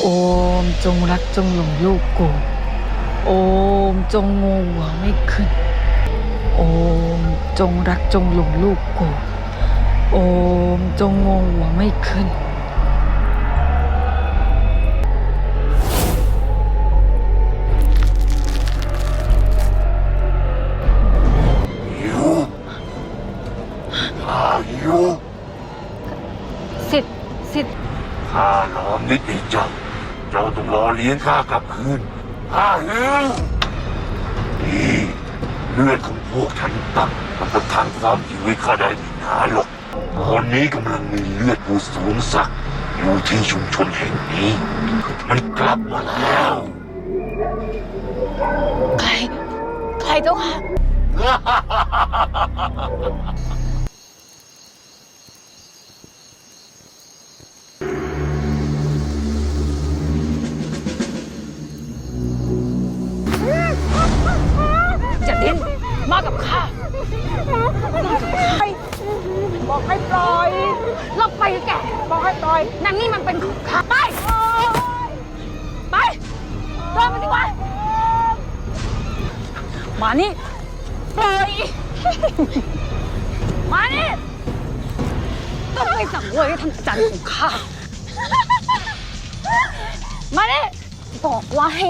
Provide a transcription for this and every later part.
โอมจงรักจงหลงลูกกู โอมจงงูหัวไม่ขึ้น โอมจงรักจงหลงลูกกู โอมจงงูหัวไม่ขึ้นหิวข้าหิวสิทธิ์สิทธิ์ข้าหลอมนิดเดียว เจ้าต้องรอเลี้ยงข้ากลับคืนข้าหิวนี่เลือดของพวกฉันตักมันประทานความหิวให้ข้าได้ไม่นานหรอกตอนนี้กำลังมีเลือดผู้สูงศักดิ์อยู่ที่ชุมชนแห่งนี้ มันกลับมาแล้วใครใครเจ้าค่ะจะ มากับข้าบอกให้ปล่อยลงไปแกบอกให้ปล่อยนางนี่มันเป็นของข้าไปไปเดินไปดีกว่ามานี่ปล่อยมานี่ต้องไปสั่งเวยให้ทำจันของข้ามานี่บอกว่าให้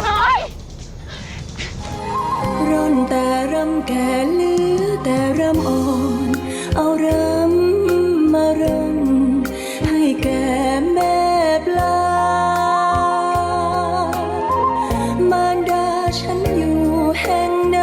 ปล่อย แก่เหลือแต่รำอ่อน เอารำมารำให้แก่แม่ปลา มารดาฉันอยู่แห่งใด